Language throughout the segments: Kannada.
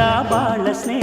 బాళ స్నేహ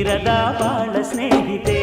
ಇರದ ಬಾಳ ಸ್ನೇಹಿತೆ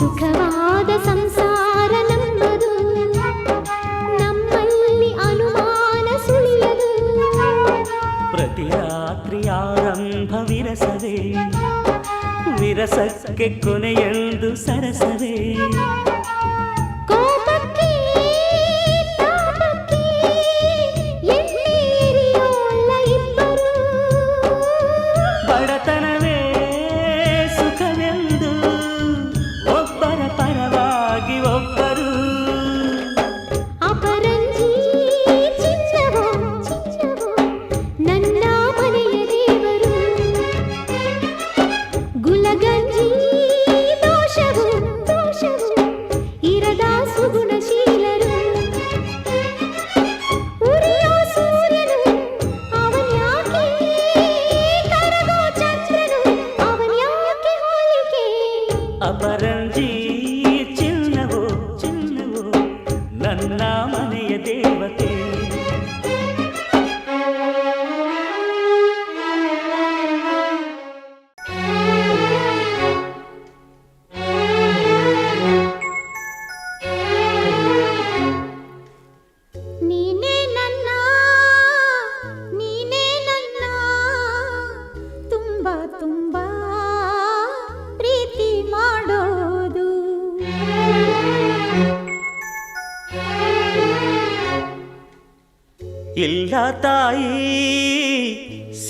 ಸುಖವಾದ ಸಂಸಾರ ನಂಬದು ನಮ್ಮಲ್ಲಿ ಅನುಮಾನ ಸುಳಿಯದು ಪ್ರತಿ ರಾತ್ರಿಯಾರಂಭ ವಿರಸದೆ ವಿರಸಕ್ಕೆ ಕೊನೆಯೆಂದು ಸರಸದೆ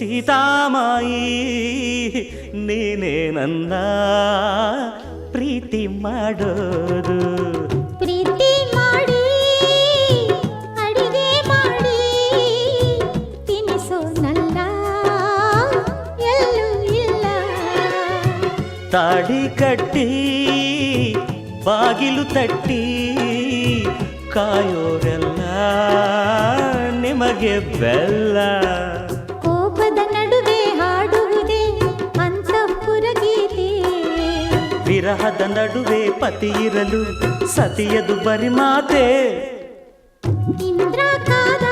ಸೀತಾಮಾಯಿ ನೀನೇ ನನ್ನ ಪ್ರೀತಿ ಮಾಡೋದು. ಪ್ರೀತಿ ಮಾಡಿ ಅಡಿಗೆ ಮಾಡಿ ತಿನಿಸೋನಲ್ಲ ಎಲ್ಲೂ ಇಲ್ಲ. ತಾಡಿ ಕಟ್ಟಿ ಬಾಗಿಲು ತಟ್ಟಿ ಕಾಯೋರೆಲ್ಲ ನಿಮಗೆ ಬೆಲ್ಲ. ವಿರಹದ ನಡುವೆ ಪತಿ ಇರಲು ಸತಿಯದು ಬರಿ ಮಾತೆ ಇಂದ್ರ ಕಾದ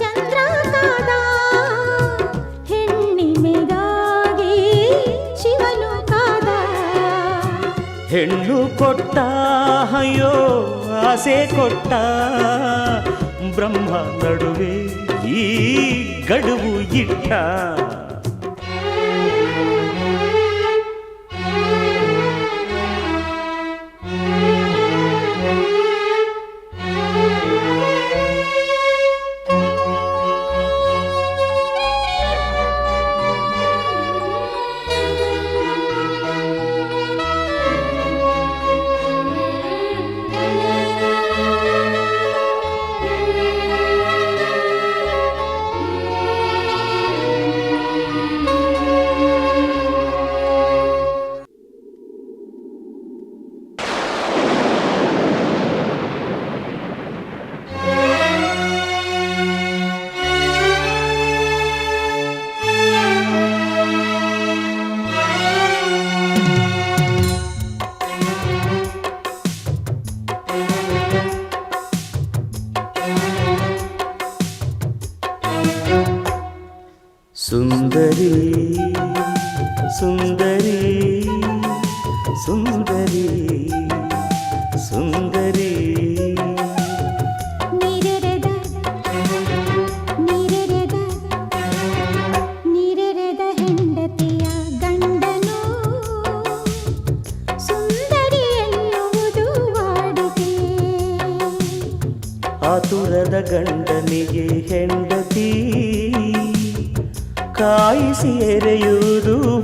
ಚಂದ್ರ ಕಾದ ಹೆಣ್ಣಿಮೆಗಾಗಿ ಶಿವನು ಕಾದ ಹೆಣ್ಣು ಕೊಟ್ಟ ಅಯ್ಯೋ ಆಸೆ ಕೊಟ್ಟ ಬ್ರಹ್ಮ ನಡುವೆ ಈ ಗಡುವು ಇಟ್ಟ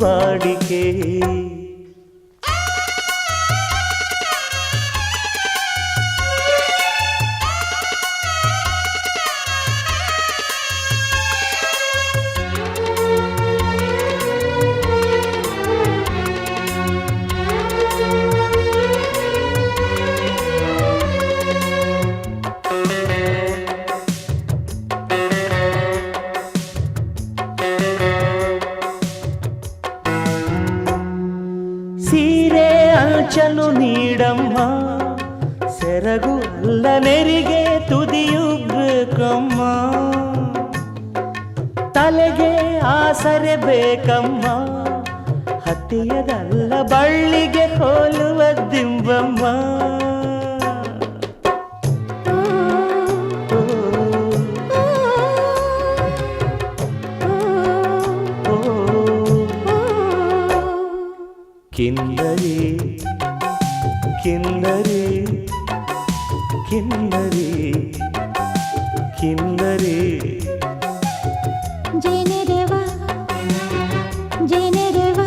வாடிக்கை ಕಿನ್ನರಿ ಕಿನ್ನರಿ ಕಿನ್ನರಿ ಕಿನ್ನರಿ ಜೇನೆರೆವ ಜೇನೆರೆವ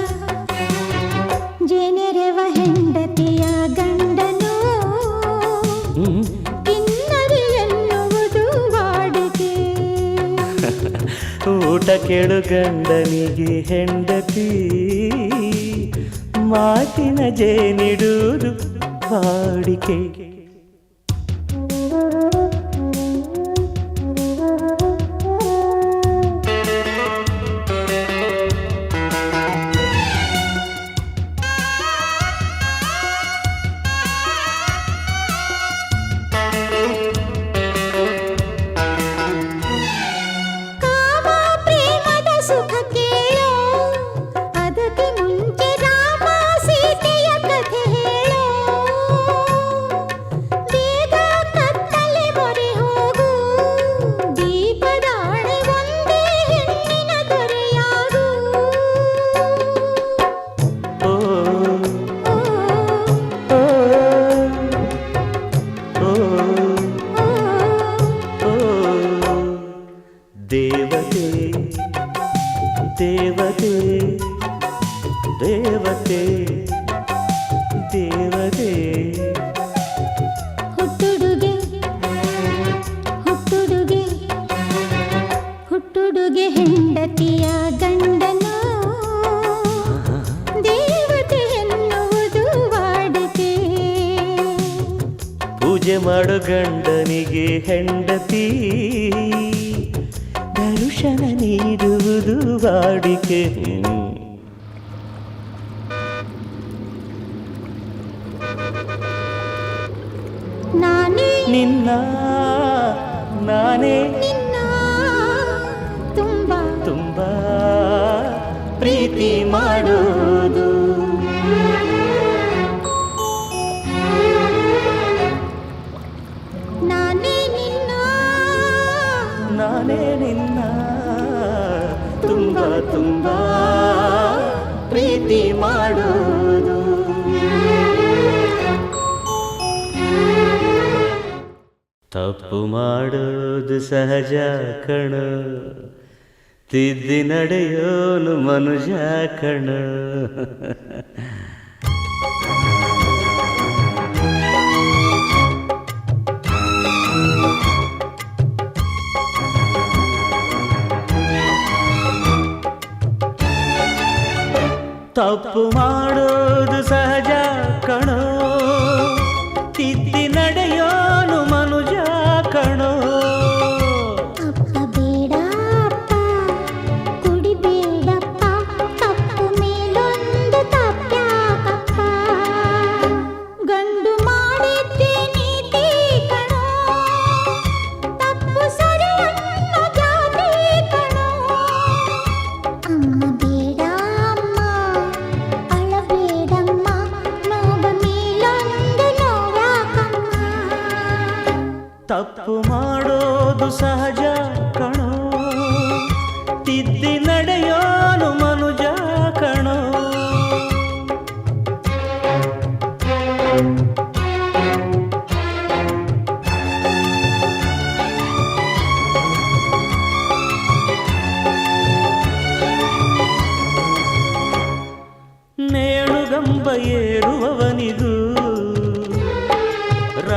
ಜೇನೆರೆವ ಹೆಂಡತಿಯ ಗಂಡನು ಹ್ಮ್. ಕಿನ್ನರಿ ಎನ್ನುವುದು ವಾಡಿಕೆ ಊಟ ಕೆಡು ಗಂಡನಿಗೆ ಹೆಂಡತಿ వాకిన జేనిడూరు వాడికే. ಹೆಂಡತಿ ನಾನೇ ನಿನ್ನ. ತುಂಬ ತುಂಬ ಪ್ರೀತಿ ಮಾಡುವುದು. ತಪ್ಪು ಮಾಡೋದು ಸಹಜ ಕಣ. ತಿದ್ದಿ ನಡೆಯೋನು ಮನುಜ ಕಣ. অপমান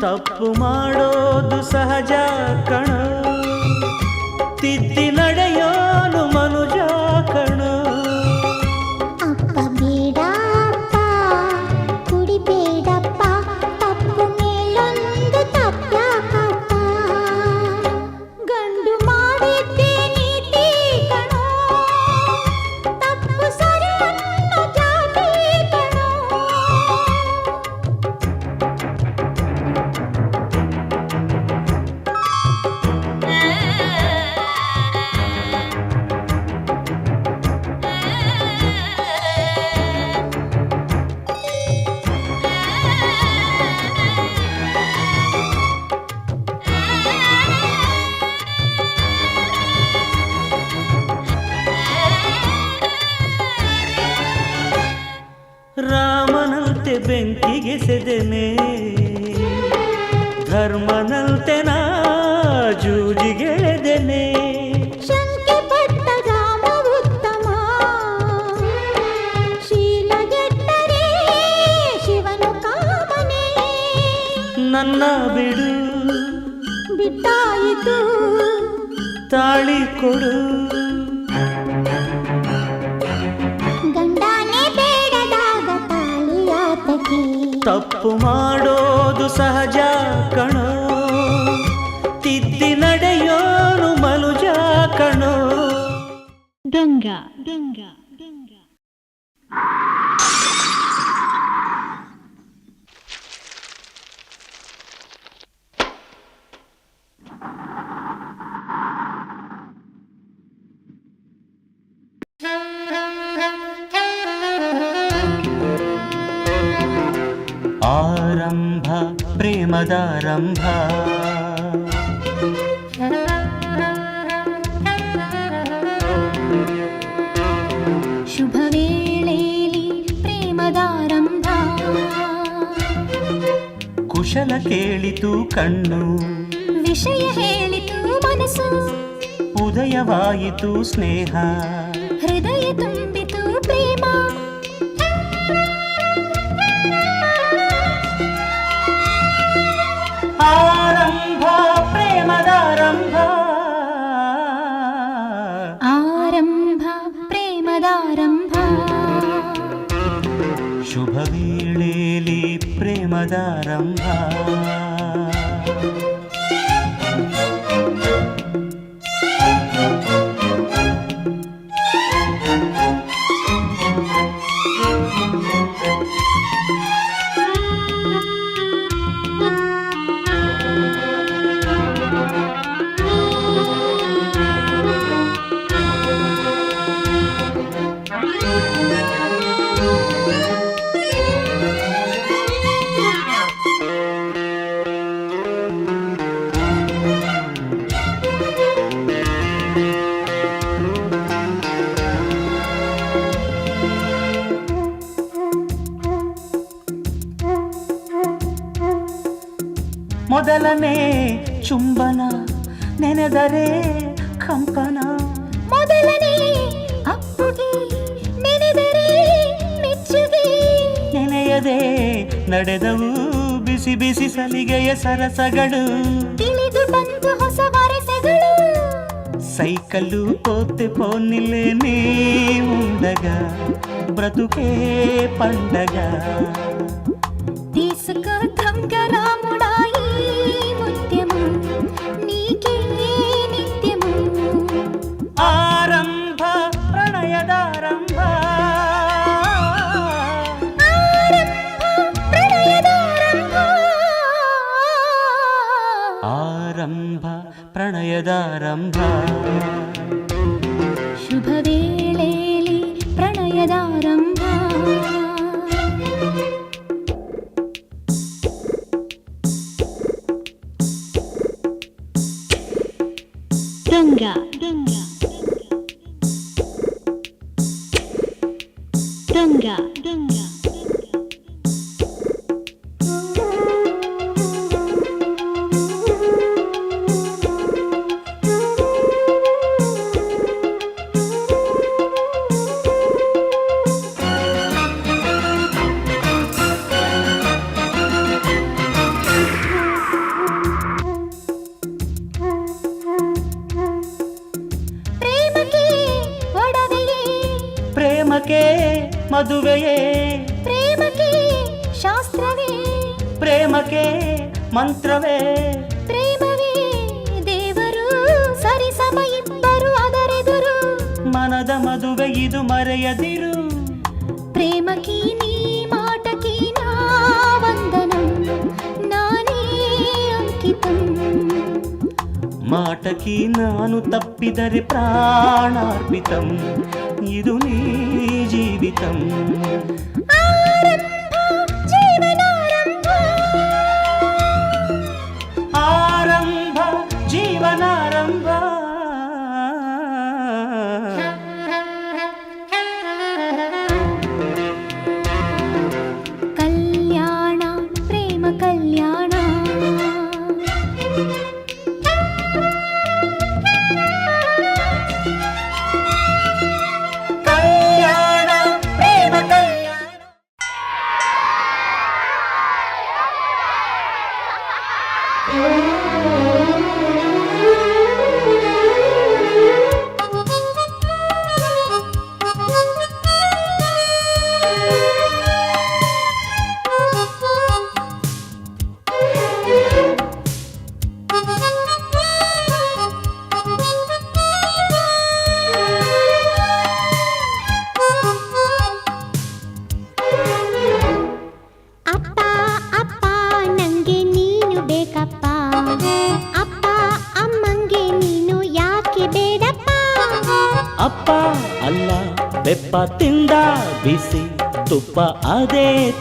ತಪ್ಪು ಮಾಡೋದು ಸಹಜ ಕಣ. ತಿದ್ದಿ ನಡೆಯೋ ಬಿಡು ಬಿಟ್ಟಾಯಿತು. ತಾಳಿ ಕೊಡು ಬೇಡದಾಗ ತಾಳಿಯಾತಕಿ ತಪ್ಪು ಮಾಡೋದು ಸಹಜ ಕಣೋ. ತಿತ್ತಿ ನಡೆಯೋನು ಮಲುಜ ಕಣೋ. ಗಂಗಾ. ಕುಶಲ ಕೇಳಿತು ಕಣ್ಣು. ವಿಷಯ ಹೇಳಿತು ಮನಸ್ಸು. ಉದಯವಾಯಿತು ಸ್ನೇಹ. ಹೃದಯ ತುಂಬ ಪ್ರೇಮದಾರಂಭ ಸೊಗಡು ತಿಳಿದು ಬಂತು ಹೊಸ ವರಸೆಗಳು ಸೈಕಲ್ಲು ಓತೆ ಪೋನಿಲೇನೇ ಉಂಡಗ ಬ್ರತುಕೇ ಪಂಡಗ ಪ್ರಣಯದಾರಂಭ ಶುಭ ವೇಳೆಯಲ್ಲಿ ಪ್ರಣಯದಾರಂಭ Dunga. Dunga. Dunga. Dunga. మాటకి నాను తప్పిదరి ప్రాణార్పితం ఇది నీ జీవితం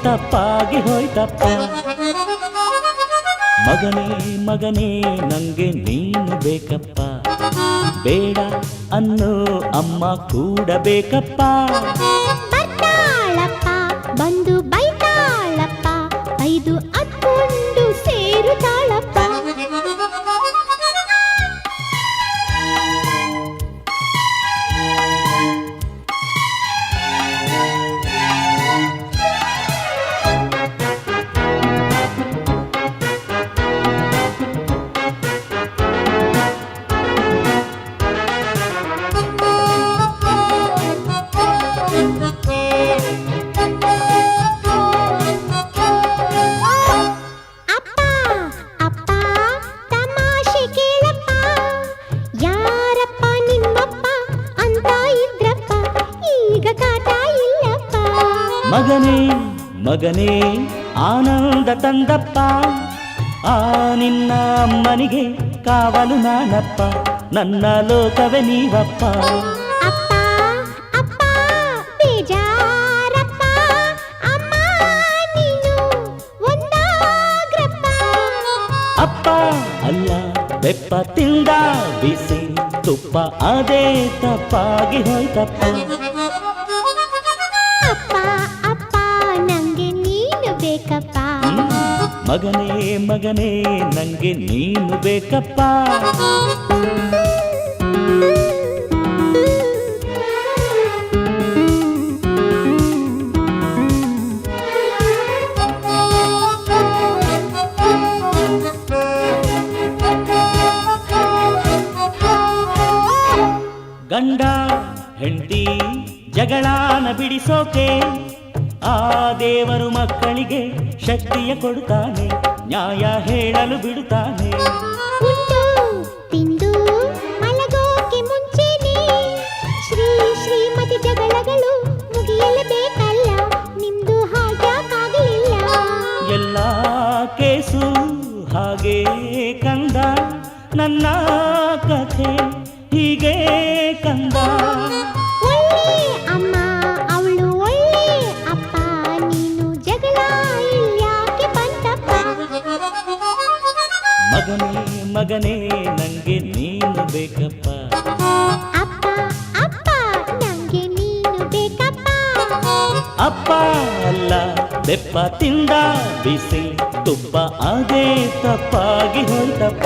ತಪ್ಪಾಗಿ ಹೋಯ್ತಪ್ಪ. ಮಗನೇ ಮಗನೇ ನಂಗೆ ನೀನು ಬೇಕಪ್ಪ. ಬೇಡ ಅನ್ನೋ ಅಮ್ಮ ಕೂಡ ಬೇಕಪ್ಪ. ತಂದಪ್ಪ ಆ ನಿನ್ನ ಅಮ್ಮನಿಗೆ ಕಾವಲು ನಾನಪ್ಪ ನನ್ನ ಲೋಕವೇ ನೀವಪ್ಪ ಅಪ್ಪ ಅಪ್ಪ ಬೇಜಾರಪ್ಪ ಅಮ್ಮ ನೀನು ಒಂದಾಗ್ರಪ್ಪ ಅಪ್ಪ ಅಲ್ಲ ಬೆಪ್ಪ ತಿಂದ ಬಿಸಿ ತುಪ್ಪ ಅದೇ ತಪ್ಪಾಗಿ ಹೋಯ್ತಪ್ಪ ಮಗನೇ ಮಗನೇ ನಂಗೆ ನೀನು ಬೇಕಪ್ಪ. ಗಂಡ ಹೆಂಡತಿ ಜಗಳಾನ ಬಿಡಿಸೋಕೆ ಆ ದೇವರು ಮಕ್ಕಳಿಗೆ ಶಕ್ತಿಯ ಕೊಡುತ್ತಾನೆ ನ್ಯಾಯ ಹೇಳಲು ಬಿಡುತ್ತಾನೆ. ಉಂಡು ತಿಂದು ಮಲಗೋಕೆ ಮುಂಚೆನೆ ಶ್ರೀ ಶ್ರೀಮತಿ ಜಗಳಗಳು ಮುಗಿಯಲೇಬೇಕಲ್ಲ ನಿಮ್ದು ಹಾಗ್ಯಾಕಾಗಲಿಲ್ಲ ಎಲ್ಲ ಕೇಸು ಹಾಗೆ ಕಂದ ನನ್ನ ಕಥೆ ಹೀಗೆ ಮಗನೇ ಮಗನೇ ನಂಗೆ ನೀನು ಬೇಕಪ್ಪ. ಅಪ್ಪ ಅಪ್ಪ ನಂಗೆ ನೀನು ಬೇಕಪ್ಪ. ಅಪ್ಪ ಅಲ್ಲ ಬೆಪ್ಪ ತಿಂದ ಬಿಸಿ ತುಪ್ಪ ಅದೇ ತಪ್ಪಾಗಿ ಹೋಯ್ತಪ್ಪ.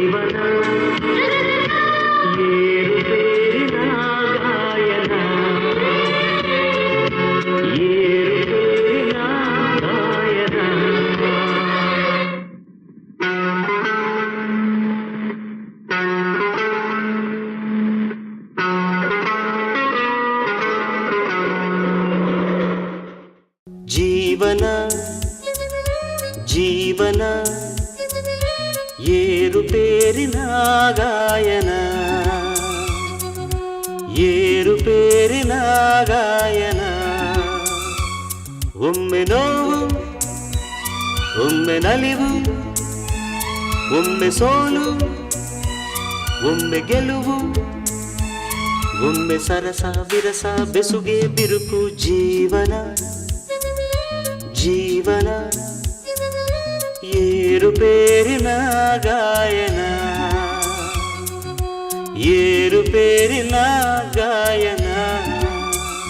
ಜೀವನ ಏರುಪೇರಿನ ಗಾಯನ ಏರುಪೇರಿನ ಗಾಯನ ಒಮ್ಮೆ ನೋವು ಒಮ್ಮೆ ನಲಿವು ಒಮ್ಮೆ ಸೋಲು ಒಮ್ಮೆ ಗೆಲುವು ಒಮ್ಮೆ ಸರಸ ವಿರಸ ಬೆಸುಗೆ ಬಿರುಕು ಜೀವನ ಜೀವನ പേരിನ ಗಾಯನ ಏರು ಪೇರಿನ ಗಾಯನ